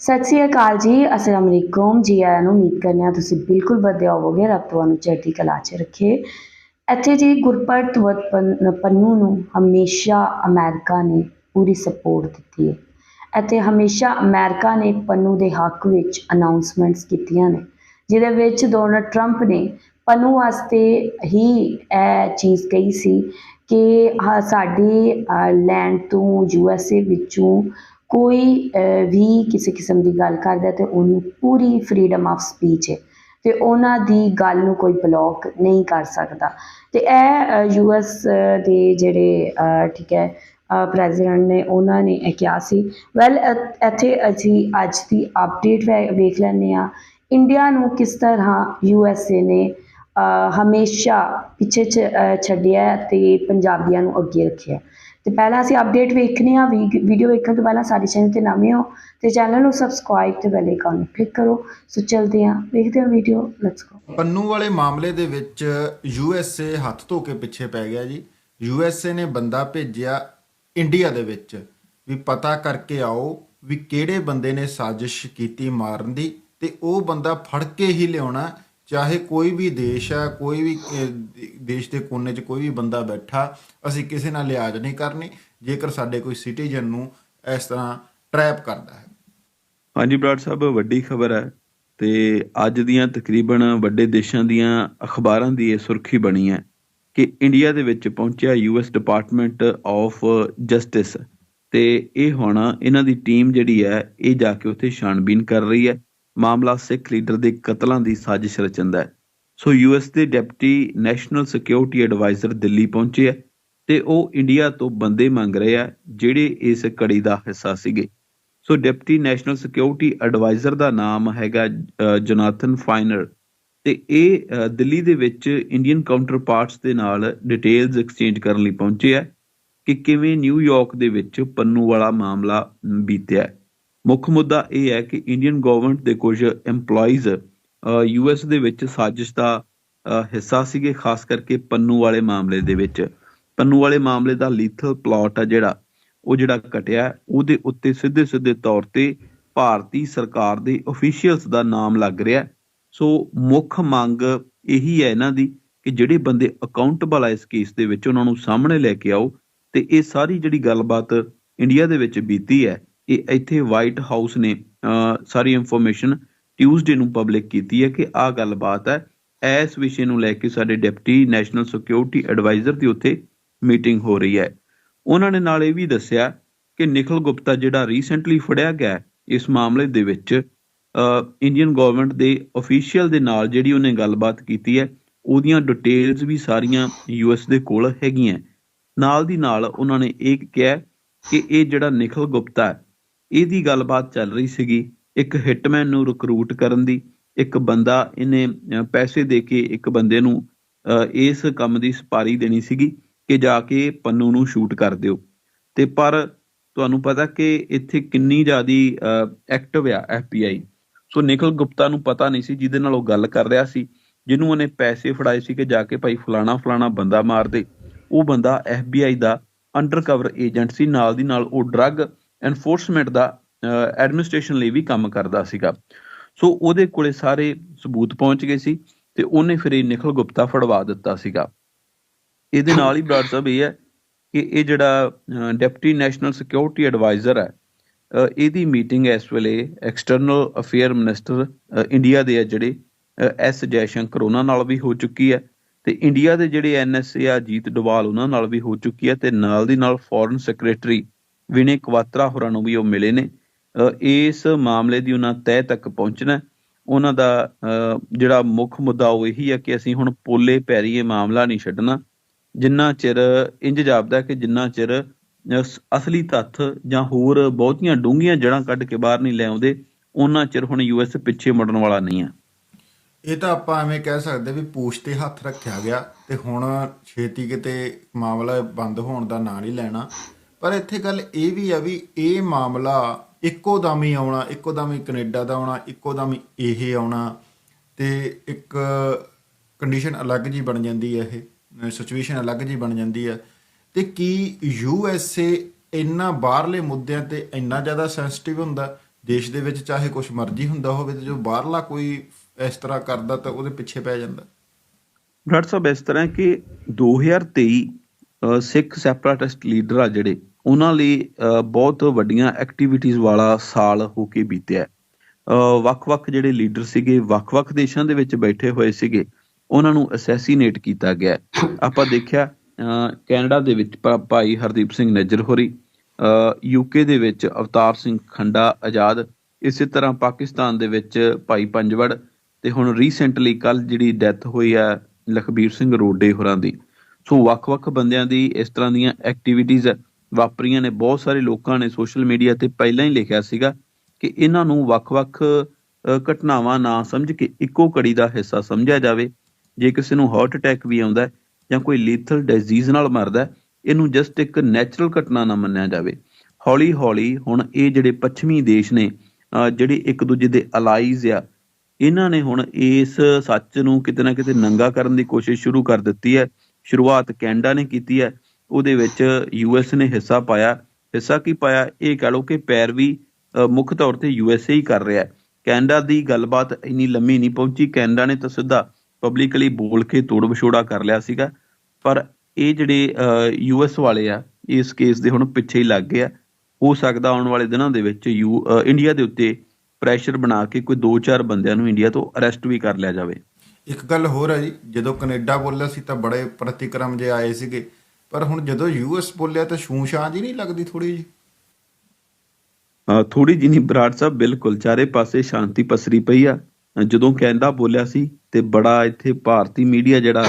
ਸਤਿ ਸ੍ਰੀ ਅਕਾਲ ਜੀ, ਅਸਲਾਮ ਅਲੈਕੁਮ। ਜੀ ਆਇਆਂ ਨੂੰ ਉਮੀਦ ਕਰਨੇ ਆ ਤੁਸੀਂ ਬਿਲਕੁਲ ਵਧੀਆ ਹੋਵੋਗੇ, ਰੱਬ ਤੁਹਾਨੂੰ ਚੜ੍ਹਦੀ ਕਲਾ 'ਚ ਰੱਖੇ। ਇੱਥੇ ਜੀ ਗੁਰਪ੍ਰਤ ਵਤ ਪੰਨੂ ਨੂੰ ਹਮੇਸ਼ਾ ਅਮਰੀਕਾ ਨੇ ਪੂਰੀ ਸਪੋਰਟ ਦਿੱਤੀ ਹੈ। ਅਤੇ ਹਮੇਸ਼ਾ ਅਮਰੀਕਾ ਨੇ ਪੰਨੂ ਦੇ ਹੱਕ ਵਿੱਚ ਅਨਾਉਂਸਮੈਂਟਸ ਕੀਤੀਆਂ ਨੇ, ਜਿਹਦੇ ਵਿੱਚ ਡੋਨਲਡ ਟਰੰਪ ਨੇ ਪੰਨੂ ਵਾਸਤੇ ਹੀ ਇਹ ਚੀਜ਼ ਕਹੀ ਸੀ ਕਿ ਹਾਂ, ਸਾਡੇ ਲੈਂਡ ਤੋਂ ਯੂ ਐਸ ਏ ਵਿੱਚੋਂ ਕੋਈ ਵੀ ਕਿਸੇ ਕਿਸਮ ਦੀ ਗੱਲ ਕਰਦਾ ਤੇ ਉਹਨੂੰ ਪੂਰੀ ਫਰੀडम ਆਫ ਸਪੀਚ ਹੈ ਤੇ ਉਹਨਾਂ ਦੀ ਗੱਲ ਨੂੰ ਕੋਈ ਬਲੌਕ ਨਹੀਂ ਕਰ ਸਕਦਾ। ਤੇ ਇਹ ਯੂ ਐਸ ਦੇ ਜਿਹੜੇ ਠੀਕ ਹੈ ਪ੍ਰੈਜ਼ੀਡੈਂਟ ਨੇ ਉਹਨਾਂ ਨੇ ਇਹ ਕਿਹਾ ਸੀ। ਵੈਲ ਇੱਥੇ ਅਸੀਂ ਅੱਜ ਦੀ ਅਪਡੇਟ ਵੇਖ ਲੈਂਦੇ ਆ ਇੰਡੀਆ ਨੂੰ ਕਿਸ ਤਰ੍ਹਾਂ ਯੂ ਐਸ ਏ ਨੇ ਹਮੇਸ਼ਾ ਪਿੱਛੇ ਛ- ਛੱਡਿਆ ਤੇ ਪੰਜਾਬੀਆਂ ਨੂੰ ਅੱਗੇ ਰੱਖਿਆ। ਤੇ ਪਹਿਲਾਂ ਅਸੀਂ ਅਪਡੇਟ ਵੇਖਣੀ ਆ ਵੀਡੀਓ ਵੇਖਣ ਤੋਂ ਪਹਿਲਾਂ ਸਾਡੇ ਚੈਨਲ ਤੇ ਨਵੇਂ ਹੋ ਤੇ ਚੈਨਲ ਨੂੰ ਸਬਸਕ੍ਰਾਈਬ ਤੇ ਬੈਲ ਆਈਕਨ ਨੂੰ ਕਲਿੱਕ ਕਰੋ। ਸੋ ਚਲਦੇ ਹਾਂ, ਵੇਖਦੇ ਹਾਂ ਵੀਡੀਓ ਲੈਟਸ ਗੋ ਪੰਨੂ ਵਾਲੇ ਮਾਮਲੇ ਦੇ ਵਿੱਚ ਯੂ ਐਸ ਏ ਹੱਥ ਧੋ ਕੇ ਪਿੱਛੇ ਪੈ ਗਿਆ ਜੀ। ਯੂ ਐਸ ਏ ਨੇ ਬੰਦਾ ਭੇਜਿਆ ਇੰਡੀਆ ਦੇ ਵਿੱਚ, ਵੀ ਪਤਾ ਕਰਕੇ ਆਓ ਵੀ ਕਿਹੜੇ ਬੰਦੇ ਨੇ ਸਾਜ਼ਿਸ਼ ਕੀਤੀ ਮਾਰਨ ਦੀ ਤੇ ਉਹ ਬੰਦਾ ਫੜ ਕੇ ਹੀ ਲਿਆਉਣਾ ਚਾਹੇ ਕੋਈ ਵੀ ਦੇਸ਼ ਹੈ, ਕੋਈ ਵੀ ਦੇਸ਼ ਦੇ ਕੋਨੇ 'ਚ ਕੋਈ ਵੀ ਬੰਦਾ ਬੈਠਾ, ਅਸੀਂ ਕਿਸੇ ਨਾਲ ਲਿਆਜ ਨਹੀਂ ਕਰਨੀ, ਜੇਕਰ ਸਾਡੇ ਕੋਈ ਸਿਟੀਜ਼ਨ ਨੂੰ ਇਸ ਤਰ੍ਹਾਂ ਟਰੈਪ ਕਰਦਾ ਹੈ। ਹਾਂਜੀ ਬਰਾੜ ਸਾਹਿਬ, ਵੱਡੀ ਖਬਰ ਹੈ ਤੇ ਅੱਜ ਦੀਆਂ ਤਕਰੀਬਨ ਵੱਡੇ ਦੇਸ਼ਾਂ ਦੀਆਂ ਅਖਬਾਰਾਂ ਦੀ ਇਹ ਸੁਰਖੀ ਬਣੀ ਹੈ ਕਿ ਇੰਡੀਆ ਦੇ ਵਿੱਚ ਪਹੁੰਚਿਆ ਯੂਐਸ ਡਿਪਾਰਟਮੈਂਟ ਆਫ ਜਸਟਿਸ ਤੇ ਇਹ ਹੁਣ ਇਹਨਾਂ ਦੀ ਟੀਮ ਜਿਹੜੀ ਹੈ, ਇਹ ਜਾ ਕੇ ਉੱਥੇ ਛਾਣਬੀਨ ਕਰ ਰਹੀ ਹੈ। ਮਾਮਲਾ ਸਿੱਖ ਲੀਡਰ ਦੇ ਕਤਲਾਂ ਦੀ ਸਾਜ਼ਿਸ਼ ਰਚੰਦਾ ਹੈ। ਸੋ ਯੂਐਸ ਦੇ deputy national security adviser Delhi ਪਹੁੰਚੇ ਹੈ ਤੇ ਉਹ ਇੰਡੀਆ ਤੋਂ ਬੰਦੇ ਮੰਗ ਰਹੇ ਆ ਜਿਹੜੇ ਇਸ ਕੜੀ ਦਾ ਹਿੱਸਾ ਸੀਗੇ। So deputy national security adviser ਦਾ ਨਾਮ ਹੈਗਾ ਅਹ, ਜੋਨਾਥਨ ਫਾਈਨਰ ਤੇ ਇਹ ਦਿੱਲੀ ਦੇ ਵਿੱਚ ਇੰਡੀਅਨ ਕਾਊਂਟਰਪਾਰਟਸ ਦੇ ਨਾਲ ਡਿਟੇਲਸ ਐਕਸਚੇਂਜ ਕਰਨ ਲਈ ਪਹੁੰਚੇ ਆ ਕਿ ਕਿਵੇਂ ਨਿਊਯਾਰਕ ਦੇ ਵਿੱਚ ਪੰਨੂ ਵਾਲਾ ਮਾਮਲਾ ਬੀਤਿਆ ਮੁੱਖ ਮੁੱਦਾ ਇਹ ਹੈ ਕਿ ਇੰਡੀਅਨ ਗਵਰਨਮੈਂਟ ਦੇ ਕੁਝ EMPLOYEES ਯੂਐਸ ਦੇ ਵਿੱਚ ਸਾਜ਼ਿਸ਼ ਦਾ ਹਿੱਸਾ ਸੀਗੇ, ਖਾਸ ਕਰਕੇ ਪੰਨੂ ਵਾਲੇ ਮਾਮਲੇ ਦੇ ਵਿੱਚ। ਪੰਨੂ ਵਾਲੇ ਮਾਮਲੇ ਦਾ ਲੀਥਲ ਪਲਾਟ ਆ ਜਿਹੜਾ, ਉਹ ਜਿਹੜਾ ਕਟਿਆ ਉਹਦੇ ਉੱਤੇ ਸਿੱਧੇ ਸਿੱਧੇ ਤੌਰ ਤੇ ਭਾਰਤੀ ਸਰਕਾਰ ਦੇ ਅਫੀਸ਼ੀਅਲਸ ਦਾ ਨਾਮ ਲੱਗ ਰਿਹਾ। ਸੋ ਮੁੱਖ ਮੰਗ ਇਹੀ ਹੈ ਇਹਨਾਂ ਦੀ ਕਿ ਜਿਹੜੇ ਬੰਦੇ ਅਕਾਊਂਟੇਬਲ ਆ ਇਸ ਕੇਸ ਦੇ ਵਿੱਚ, ਉਹਨਾਂ ਨੂੰ ਸਾਹਮਣੇ ਲੈ ਕੇ ਆਓ ਤੇ ਇਹ ਸਾਰੀ ਜਿਹੜੀ ਗੱਲਬਾਤ ਇੰਡੀਆ ਦੇ ਵਿੱਚ ਬੀਤੀ ਹੈ ਇੱਥੇ ਵਾਈਟ ਹਾਊਸ ਨੇ ਸਾਰੀ ਇਨਫੋਰਮੇਸ਼ਨ ਟਿਊਜ਼ਡੇ ਨੂੰ ਪਬਲਿਕ ਕੀਤੀ ਹੈ ਕਿ ਆਹ ਗੱਲਬਾਤ ਹੈ। ਇਸ ਵਿਸ਼ੇ ਨੂੰ ਲੈ ਕੇ ਸਾਡੇ ਡਿਪਟੀ ਨੈਸ਼ਨਲ ਸਿਕਿਉਰਿਟੀ ਐਡਵਾਈਜ਼ਰ ਦੀ ਉੱਥੇ ਮੀਟਿੰਗ ਹੋ ਰਹੀ ਹੈ। ਉਹਨਾਂ ਨੇ ਨਾਲ ਇਹ ਵੀ ਦੱਸਿਆ ਕਿ ਨਿਖਲ ਗੁਪਤਾ ਜਿਹੜਾ ਰੀਸੈਂਟਲੀ ਫੜਿਆ ਗਿਆ ਇਸ ਮਾਮਲੇ ਦੇ ਵਿੱਚ ਇੰਡੀਅਨ ਗਵਰਨਮੈਂਟ ਦੇ ਅਫੀਸ਼ੀਅਲ ਦੇ ਨਾਲ ਜਿਹੜੀ ਉਹਨੇ ਗੱਲਬਾਤ ਕੀਤੀ ਹੈ, ਉਹਦੀਆਂ ਡਿਟੇਲਸ ਵੀ ਸਾਰੀਆਂ ਯੂਐਸ ਦੇ ਕੋਲ ਹੈਗੀਆਂ। ਨਾਲ ਦੀ ਨਾਲ ਉਹਨਾਂ ਨੇ ਇਹ ਕਿਹਾ ਕਿ ਇਹ ਜਿਹੜਾ ਨਿਖਲ ਗੁਪਤਾ ਹੈ ਇਹਦੀ ਗੱਲਬਾਤ ਚੱਲ ਰਹੀ ਸੀਗੀ। ਇੱਕ ਹਿਟਮੈਨ ਨੂੰ ਰਿਕਰੂਟ ਕਰਨ ਦੀ ਇੱਕ ਬੰਦਾ ਇਹਨੇ ਪੈਸੇ ਦੇ ਕੇ ਇੱਕ ਬੰਦੇ ਨੂੰ ਅਹ, ਇਸ ਕੰਮ ਦੀ ਸਪਾਰੀ ਦੇਣੀ ਸੀਗੀ ਕਿ ਜਾ ਕੇ ਪੰਨੂ ਨੂੰ ਸ਼ੂਟ ਕਰ ਦਿਓ। ਤੇ ਪਰ ਤੁਹਾਨੂੰ ਪਤਾ ਕਿ ਇੱਥੇ ਕਿੰਨੀ ਜ਼ਿਆਦੀ ਐਕਟਿਵ ਆ ਐਫਬੀਆਈ ਸੋ ਨਿਖਲ ਗੁਪਤਾ ਨੂੰ ਪਤਾ ਨਹੀਂ ਸੀ ਜਿਹਦੇ ਨਾਲ ਉਹ ਗੱਲ ਕਰ ਰਿਹਾ ਸੀ ਜਿਹਨੂੰ ਉਹਨੇ ਪੈਸੇ ਫੜਾਏ ਸੀ ਕਿ ਜਾ ਕੇ ਭਾਈ ਫਲਾਣਾ ਫਲਾਣਾ ਬੰਦਾ ਮਾਰ ਦੇ। ਉਹ ਬੰਦਾ ਐਫਬੀਆਈ ਦਾ ਅੰਡਰਕਵਰ ਏਜੰਟ ਸੀ ਨਾਲ ਦੀ ਨਾਲ ਉਹ ਡਰੱਗ ਐਨਫੋਰਸਮੈਂਟ ਦਾ ਐਡਮਿਨਿਸਟ੍ਰੇਸ਼ਨ ਲਈ ਵੀ ਕੰਮ ਕਰਦਾ ਸੀਗਾ। ਸੋ ਉਹਦੇ ਕੋਲੇ ਸਾਰੇ ਸਬੂਤ ਪਹੁੰਚ ਗਏ ਸੀ ਤੇ ਉਹਨੇ ਫਿਰ ਇਹ ਨਿਖਲ ਗੁਪਤਾ ਫੜਵਾ ਦਿੱਤਾ ਸੀਗਾ। ਇਹਦੇ ਨਾਲ ਹੀ ਬਰਾੜ ਸਾਹਿਬ ਇਹ ਹੈ ਕਿ ਇਹ ਜਿਹੜਾ ਡਿਪਟੀ ਨੈਸ਼ਨਲ ਸਿਕਿਉਰਿਟੀ ਐਡਵਾਈਜ਼ਰ ਹੈ ਇਹਦੀ ਮੀਟਿੰਗ ਇਸ ਵੇਲੇ ਐਕਸਟਰਨਲ ਅਫੇਅਰ ਮਿਨਿਸਟਰ ਇੰਡੀਆ ਦੇ ਆ ਜਿਹੜੇ ਐਸ ਜੈਸ਼ੰਕਰ ਉਹਨਾਂ ਨਾਲ ਵੀ ਹੋ ਚੁੱਕੀ ਹੈ ਤੇ ਇੰਡੀਆ ਦੇ ਜਿਹੜੇ ਐਨਐਸਏ ਆ, ਜੀਤ ਡੋਵਾਲ ਉਹਨਾਂ ਨਾਲ ਵੀ ਹੋ ਚੁੱਕੀ ਹੈ ਤੇ ਨਾਲ ਦੀ ਨਾਲ ਫੋਰਨ ਸੈਕਟਰੀ ਵਿਨੇ ਕਵਾਤਰਾ ਹੋਰਾਂ ਨੂੰ ਵੀ ਉਹ ਮਿਲੇ ਨੇ। ਇਸ ਮਾਮਲੇ ਦੀ ਉਹਨਾਂ ਤਹਿ ਤੱਕ ਪਹੁੰਚਣਾ ਉਹਨਾਂ ਦਾ ਜਿਹੜਾ ਮੁੱਖ ਮੁੱਦਾ ਉਹ ਇਹੀ ਹੈ ਕਿ ਅਸੀਂ ਹੁਣ ਪੋਲੇ ਪੈਰੀ ਮਾਮਲਾ ਨਹੀਂ ਛੱਡਣਾ। ਜਿੰਨਾ ਚਿਰ ਇੰਜ ਜਾਪਦਾ ਕਿ ਜਿੰਨਾ ਚਿਰ ਅਸਲੀ ਤੱਥ ਜਾਂ ਹੋਰ ਬਹੁਤੀਆਂ ਡੂੰਘੀਆਂ ਜੜਾਂ ਕੱਢ ਕੇ ਬਾਹਰ ਨਹੀਂ ਲੈ ਆਉਂਦੇ ਉਹਨਾਂ ਚਿਰ ਹੁਣ ਯੂਐਸ ਪਿੱਛੇ ਮੁੜਨ ਵਾਲਾ ਨਹੀਂ ਹੈ। ਇਹ ਤਾਂ ਆਪਾਂ ਐਵੇਂ ਕਹਿ ਸਕਦੇ ਵੀ ਪੂਛ ਤੇ ਹੱਥ ਰੱਖਿਆ ਗਿਆ ਤੇ ਹੁਣ ਛੇਤੀ ਕਿਤੇ ਮਾਮਲਾ ਬੰਦ ਹੋਣ ਦਾ ਨਾਂ ਨਹੀਂ ਲੈਣਾ। ਪਰ ਇੱਥੇ ਗੱਲ ਇਹ ਵੀ ਆ ਵੀ ਇਹ ਮਾਮਲਾ ਇੱਕੋ ਦਮ ਹੀ ਆਉਣਾ ਇੱਕੋ ਦਮ ਹੀ ਕੈਨੇਡਾ ਦਾ ਆਉਣਾ ਇੱਕੋ ਦਮ ਹੀ ਇਹ ਆਉਣਾ ਤੇ ਇੱਕ ਕੰਡੀਸ਼ਨ ਅਲੱਗ ਜੀ ਬਣ ਜਾਂਦੀ ਹੈ ਇਹ ਸਿਚੁਏਸ਼ਨ ਅਲੱਗ ਜੀ ਬਣ ਜਾਂਦੀ ਹੈ ਤੇ ਕੀ ਯੂ ਐਸ ਏ ਇੰਨਾ ਬਾਹਰਲੇ ਮੁੱਦਿਆਂ ਤੇ ਇੰਨਾ ਜ਼ਿਆਦਾ ਸੈਂਸਿਟਿਵ ਹੁੰਦਾ? ਦੇਸ਼ ਦੇ ਵਿੱਚ ਚਾਹੇ ਕੁਝ ਮਰਜ਼ੀ ਹੁੰਦਾ ਹੋਵੇ ਤੇ ਜੋ ਬਾਹਰਲਾ ਕੋਈ ਇਸ ਤਰ੍ਹਾਂ ਕਰਦਾ ਤਾਂ ਉਹਦੇ ਪਿੱਛੇ ਪੈ ਜਾਂਦਾ। ਬਰਾੜ ਸਾਹਿਬ ਇਸ ਤਰ੍ਹਾਂ ਕਿ 2023 ਅ, ਸਿੱਖ ਸੈਪਰੇਟਿਸਟ ਲੀਡਰ ਆ ਜਿਹੜੇ ਉਹਨਾਂ ਲਈ ਅ, ਬਹੁਤ ਵੱਡੀਆਂ ਐਕਟੀਵਿਟੀਜ਼ ਵਾਲਾ ਸਾਲ ਹੋ ਕੇ ਬੀਤਿਆ ਵੱਖ-ਵੱਖ ਜਿਹੜੇ ਲੀਡਰ ਸੀਗੇ ਵੱਖ-ਵੱਖ ਦੇਸ਼ਾਂ ਦੇ ਵਿੱਚ ਬੈਠੇ ਹੋਏ ਸੀਗੇ ਉਹਨਾਂ ਨੂੰ ਅਸੈਸੀਨੇਟ ਕੀਤਾ ਗਿਆ ਆਪਾਂ ਦੇਖਿਆ ਕੈਨੇਡਾ ਦੇ ਵਿੱਚ ਭਾਈ ਹਰਦੀਪ ਸਿੰਘ ਨੱਜਰ ਹੋਰੀ ਯੂਕੇ ਦੇ ਵਿੱਚ ਅਵਤਾਰ ਸਿੰਘ ਖੰਡਾ ਆਜ਼ਾਦ ਇਸੇ ਤਰ੍ਹਾਂ ਪਾਕਿਸਤਾਨ ਦੇ ਵਿੱਚ ਭਾਈ ਪੰਜਵੜ ਤੇ ਹੁਣ ਰੀਸੈਂਟਲੀ ਕੱਲ ਜਿਹੜੀ ਡੈਥ ਹੋਈ ਹੈ ਲਖਬੀਰ ਸਿੰਘ ਰੋਡੇ ਹੋਰਾਂ ਦੀ। ਸੋ ਵੱਖ-ਵੱਖ ਬੰਦਿਆਂ ਦੀ ਇਸ ਤਰ੍ਹਾਂ ਦੀਆਂ ਐਕਟੀਵਿਟੀਜ਼ ਵਾਪਰੀਆਂ ਨੇ, ਬਹੁਤ ਸਾਰੇ ਲੋਕਾਂ ਨੇ ਸੋਸ਼ਲ ਮੀਡੀਆ ਤੇ ਪਹਿਲਾਂ ਹੀ ਲਿਖਿਆ ਸੀਗਾ ਕਿ ਇਹਨਾਂ ਨੂੰ ਵੱਖ-ਵੱਖ ਘਟਨਾਵਾਂ ਨਾ ਸਮਝ ਕੇ ਇੱਕੋ ਕੜੀ ਦਾ ਹਿੱਸਾ ਸਮਝਿਆ ਜਾਵੇ। ਜੇ ਕਿਸੇ ਨੂੰ ਹਾਰਟ ਅਟੈਕ ਵੀ ਆਉਂਦਾ ਜਾਂ ਕੋਈ ਲੀਥਲ ਡਿਜ਼ੀਜ਼ ਨਾਲ ਮਰਦਾ ਇਹਨੂੰ ਜਸਟ ਇੱਕ ਨੈਚੁਰਲ ਘਟਨਾ ਨਾ ਮੰਨਿਆ ਜਾਵੇ। ਹੌਲੀ-ਹੌਲੀ ਹੁਣ ਇਹ ਜਿਹੜੇ ਪੱਛਮੀ ਦੇਸ਼ ਨੇ ਜਿਹੜੇ ਇੱਕ ਦੂਜੇ ਦੇ ਅਲਾਈਜ਼ ਆ, ਇਹਨਾਂ ਨੇ ਹੁਣ ਇਸ ਸੱਚ ਨੂੰ ਕਿਤੇ ਨਾ ਕਿਤੇ ਨੰਗਾ ਕਰਨ ਦੀ ਕੋਸ਼ਿਸ਼ ਸ਼ੁਰੂ ਕਰ ਦਿੱਤੀ ਹੈ। ਸ਼ੁਰੂਆਤ ਕੈਨੇਡਾ ਨੇ ਕੀਤੀ ਹੈ। ਉਹਦੇ ਵਿੱਚ ਯੂਐਸ ਨੇ ਹਿੱਸਾ ਪਾਇਆ। ਹਿੱਸਾ ਕੀ ਪਾਇਆ? ਇਹ ਕਹ ਲਓ ਕਿ ਪੈਰਵੀ ਮੁੱਖ ਤੌਰ ਤੇ ਯੂਐਸਏ ਹੀ ਕਰ ਰਿਹਾ ਹੈ। ਕੈਨੇਡਾ ਦੀ ਗੱਲਬਾਤ ਇੰਨੀ ਲੰਮੀ ਨਹੀਂ ਪਹੁੰਚੀ। ਕੈਨੇਡਾ ਨੇ ਤਾਂ ਸਿੱਧਾ ਪਬਲਿਕਲੀ ਬੋਲ ਕੇ ਤੋੜ ਵਿਛੋੜਾ ਕਰ ਲਿਆ ਸੀਗਾ। ਪਰ ਇਹ ਜਿਹੜੇ ਯੂਐਸ ਵਾਲੇ ਆ, ਇਸ ਕੇਸ ਦੇ ਹੁਣ ਪਿੱਛੇ ਹੀ ਲੱਗ ਗਏ ਆ। ਹੋ ਸਕਦਾ ਆਉਣ ਵਾਲੇ ਦਿਨਾਂ ਦੇ ਵਿੱਚ ਯੂ ਇੰਡੀਆ ਦੇ ਉੱਤੇ ਪ੍ਰੈਸ਼ਰ ਬਣਾ ਕੇ ਕੋਈ 2-4 ਬੰਦਿਆਂ ਨੂੰ ਇੰਡੀਆ ਤੋਂ ਅਰੈਸਟ ਵੀ ਕਰ ਲਿਆ ਜਾਵੇ। ਇੱਕ ਗੱਲ ਹੋਰ ਹੈ ਜੀ, ਜਦੋਂ ਕੈਨੇਡਾ ਬੋਲਿਆ ਸੀ ਤਾਂ ਬੜੇ ਪ੍ਰਤੀਕਰਮ ਜੇ ਆਏ ਸੀਗੇ। ਪਰ ਹੁਣ ਜਦੋਂ ਯੂਐਸ ਬੋਲਿਆ ਤਾਂ ਛੂੰ ਛਾਂ ਜੀ ਨਹੀਂ ਲੱਗਦੀ ਥੋੜੀ ਜੀ ਥੋੜੀ ਜਿਹੀ ਨਹੀਂ ਬਰਾੜ ਸਾਹਿਬ, ਬਿਲਕੁਲ। ਚਾਰੇ ਪਾਸੇ ਸ਼ਾਂਤੀ ਪਸਰੀ ਪਈ ਆ। ਜਦੋਂ ਕੈਨੇਡਾ ਬੋਲਿਆ ਸੀ ਤੇ ਬੜਾ ਇੱਥੇ ਭਾਰਤੀ ਮੀਡੀਆ ਜਿਹੜਾ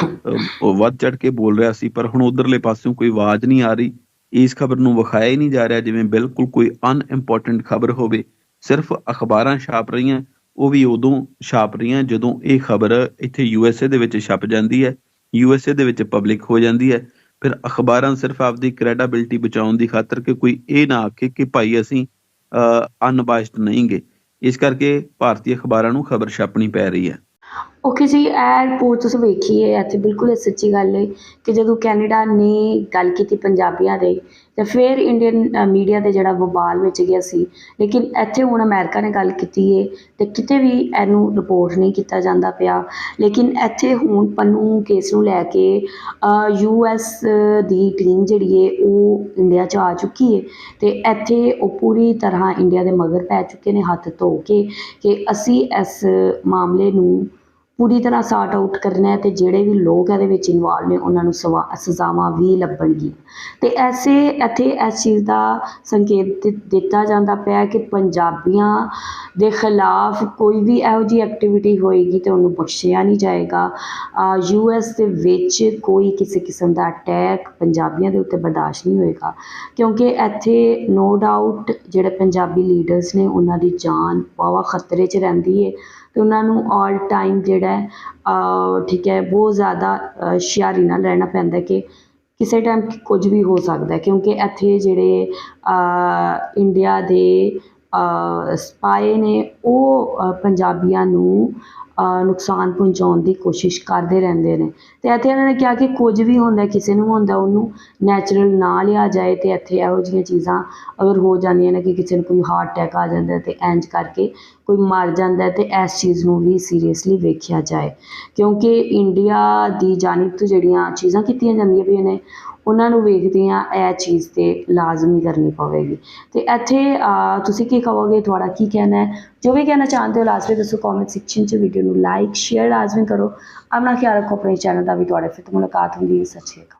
ਉਹ ਵੱਧ ਚੜ ਕੇ ਬੋਲ ਰਿਹਾ ਸੀ, ਪਰ ਹੁਣ ਉਧਰਲੇ ਪਾਸਿਓਂ ਕੋਈ ਆਵਾਜ਼ ਨਹੀਂ ਆ ਰਹੀ। ਇਸ ਖਬਰ ਨੂੰ ਵਿਖਾਇਆ ਹੀ ਨਹੀਂ ਜਾ ਰਿਹਾ, ਜਿਵੇਂ ਬਿਲਕੁਲ ਕੋਈ ਅਨਇੰਪੋਰਟੈਂਟ ਖਬਰ ਹੋਵੇ। ਸਿਰਫ ਅਖਬਾਰਾਂ ਛਾਪ ਰਹੀਆਂ, ਉਹ ਵੀ ਉਦੋਂ ਛਾਪ ਰਹੀਆਂ ਜਦੋਂ ਇਹ ਖਬਰ ਇੱਥੇ ਯੂਐਸਏ ਦੇ ਵਿੱਚ ਛਪ ਜਾਂਦੀ ਹੈ। ਯੂਐਸਏ ਦੇ ਵਿੱਚ ਪਬਲਿਕ ਹੋ ਜਾਂਦੀ ਹੈ। ਫਿਰ ਅਖਬਾਰਾਂ ਸਿਰਫ ਆਪਦੀ ਕ੍ਰੈਡੀਬਿਲਟੀ ਬਚਾਉਣ ਦੀ ਖਾਤਰ ਕਿ ਕੋਈ ਇਹ ਨਾ ਆਖੇ ਕਿ ਭਾਈ ਅਸੀਂ ਅਨਬਾਇਸਡ ਨਹੀਂਗੇ। ਇਸ ਕਰਕੇ ਭਾਰਤੀ ਅਖਬਾਰਾਂ ਨੂੰ ਖਬਰ ਛਾਪਣੀ ਪੈ ਰਹੀ ਹੈ। ਓਕੇ ਜੀ, ਇਹ ਰਿਪੋਰਟ ਤੁਸੀਂ ਵੇਖੀ ਹੈ ਇੱਥੇ ਬਿਲਕੁਲ ਇਹ ਸੱਚੀ ਗੱਲ ਹੈ ਕਿ ਜਦੋਂ ਕੈਨੇਡਾ ਨੇ ਗੱਲ ਕੀਤੀ ਪੰਜਾਬੀਆਂ ਦੇ, ਤੇ ਫਿਰ ਇੰਡੀਅਨ ਮੀਡੀਆ ਦੇ ਜਿਹੜਾ ਵਬਾਲ ਵਿੱਚ ਗਿਆ ਸੀ। ਲੇਕਿਨ ਇੱਥੇ ਹੁਣ ਅਮਰੀਕਾ ਨੇ ਗੱਲ ਕੀਤੀ ਹੈ, ਤੇ ਕਿਤੇ ਵੀ ਇਹਨੂੰ ਰਿਪੋਰਟ ਨਹੀਂ ਕੀਤਾ ਜਾਂਦਾ ਪਿਆ। ਲੇਕਿਨ ਇੱਥੇ ਹੁਣ ਪੰਨੂ ਕੇਸ ਨੂੰ ਲੈ ਕੇ ਯੂ ਐਸ ਦੀ ਟੀਮ ਜਿਹੜੀ ਹੈ, ਉਹ ਇੰਡੀਆ 'ਚ ਆ ਚੁੱਕੀ ਹੈ। ਤੇ ਇੱਥੇ ਉਹ ਪੂਰੀ ਤਰ੍ਹਾਂ ਇੰਡੀਆ ਦੇ ਮਗਰ ਪੈ ਚੁੱਕੇ ਨੇ, ਹੱਥ ਧੋ ਕੇ ਕਿ ਅਸੀਂ ਇਸ ਮਾਮਲੇ ਨੂੰ ਪੂਰੀ ਤਰ੍ਹਾਂ ਸਾਰਟ ਆਊਟ ਕਰਨਾ ਹੈ ਤੇ ਜਿਹੜੇ ਵੀ ਲੋਕ ਇਹਦੇ ਵਿੱਚ ਇਨਵੋਲਵ ਨੇ, ਉਹਨਾਂ ਨੂੰ ਸਵਾ, ਸਜ਼ਾਵਾਂ ਵੀ ਲੱਭਣਗੀਆਂ। ਤੇ ਐਸੇ, ਇੱਥੇ ਇਸ ਚੀਜ਼ ਦਾ ਸੰਕੇਤ ਦਿ- ਦਿੱਤਾ ਜਾਂਦਾ ਪਿਆ ਕਿ ਪੰਜਾਬੀਆਂ ਦੇ ਖਿਲਾਫ ਕੋਈ ਵੀ ਇਹੋ ਜਿਹੀ ਐਕਟੀਵਿਟੀ ਹੋਏਗੀ ਤੇ ਉਹਨੂੰ ਬਖਸ਼ਿਆ ਨਹੀਂ ਜਾਏਗਾ। ਯੂ ਐਸ ਦੇ ਵਿੱਚ ਕੋਈ ਕਿਸੇ ਕਿਸਮ ਦਾ ਅਟੈਕ ਪੰਜਾਬੀਆਂ ਦੇ ਉੱਤੇ ਬਰਦਾਸ਼ਤ ਨਹੀਂ ਹੋਏਗਾ, ਕਿਉਂਕਿ ਇੱਥੇ ਨੋ ਡਾਊਟ ਜਿਹੜੇ ਪੰਜਾਬੀ ਲੀਡਰਸ ਨੇ, ਉਹਨਾਂ ਦੀ ਜਾਨ ਵਾਵਾ ਖਤਰੇ 'ਚ ਰਹਿੰਦੀ ਹੈ ਅਤੇ ਉਹਨਾਂ ਨੂੰ ਆਲ ਟਾਈਮ ਜਿਹੜਾ ਠੀਕ ਹੈ, ਬਹੁਤ ਜ਼ਿਆਦਾ ਹੁਸ਼ਿਆਰੀ ਨਾਲ ਰਹਿਣਾ ਪੈਂਦਾ ਕਿ ਕਿਸੇ ਟਾਈਮ ਕੁਝ ਵੀ ਹੋ ਸਕਦਾ ਕਿਉਂਕਿ ਇੱਥੇ ਜਿਹੜੇ ਇੰਡੀਆ ਦੇ ਸਪਾਏ ਨੇ ਉਹ ਪੰਜਾਬੀਆਂ ਨੂੰ ਨੁਕਸਾਨ ਪਹੁੰਚਾਉਣ ਦੀ ਕੋਸ਼ਿਸ਼ ਕਰਦੇ ਰਹਿੰਦੇ ਨੇ। ਅਤੇ ਇੱਥੇ ਇਹਨਾਂ ਨੇ ਕਿਹਾ ਕਿ ਕੁਝ ਵੀ ਹੁੰਦਾ ਕਿਸੇ ਨੂੰ ਹੁੰਦਾ, ਉਹਨੂੰ ਨੈਚੁਰਲ ਨਾ ਲਿਆ ਜਾਏ ਅਤੇ ਇੱਥੇ ਇਹੋ ਜਿਹੀਆਂ ਚੀਜ਼ਾਂ ਅਗਰ ਹੋ ਜਾਂਦੀਆਂ ਨੇ ਕਿ ਕਿਸੇ ਨੂੰ ਕੋਈ ਹਾਰਟ ਅਟੈਕ ਆ ਜਾਂਦਾ ਅਤੇ ਇੰਝ ਕਰਕੇ ਕੋਈ ਮਰ ਜਾਂਦਾ ਹੈ ਤੇ ਇਸ ਚੀਜ਼ ਨੂੰ ਵੀ ਸੀਰੀਅਸਲੀ ਵੇਖਿਆ ਜਾਏ। ਕਿਉਂਕਿ ਇੰਡੀਆ ਦੀ ਜਾਨਿਬ ਤੋਂ ਜਿਹੜੀਆਂ ਚੀਜ਼ਾਂ ਕੀਤੀਆਂ ਜਾਂਦੀਆਂ ਪਈਆਂ ਨੇ, ਉਹਨਾਂ ਨੂੰ ਵੇਖਦਿਆਂ ਇਹ ਚੀਜ਼ ਤੇ ਲਾਜ਼ਮੀ ਕਰਨੀ ਪਵੇਗੀ। ਤੇ ਇੱਥੇ ਤੁਸੀਂ ਕੀ ਕਹੋਗੇ? ਤੁਹਾਡਾ ਕੀ ਕਹਿਣਾ ਹੈ? ਜੋ ਵੀ ਕਹਿਣਾ ਚਾਹੁੰਦੇ ਹੋ, ਲਾਜ਼ਮੀ ਦੱਸੋ ਕਮੈਂਟ ਸੈਕਸ਼ਨ 'ਚ ਵੀਡੀਓ ਨੂੰ ਲਾਈਕ ਸ਼ੇਅਰ ਲਾਜ਼ਮੀ ਕਰੋ। ਆਪਣਾ ਖਿਆਲ ਰੱਖੋ, ਆਪਣੇ ਚੈਨਲ ਦਾ ਵੀ ਤੁਹਾਡੇ ਫਿਰ ਤੋਂ ਮੁਲਾਕਾਤ ਹੁੰਦੀ ਹੈ। ਸਤਿ ਸ਼੍ਰੀ ਅਕਾਲ।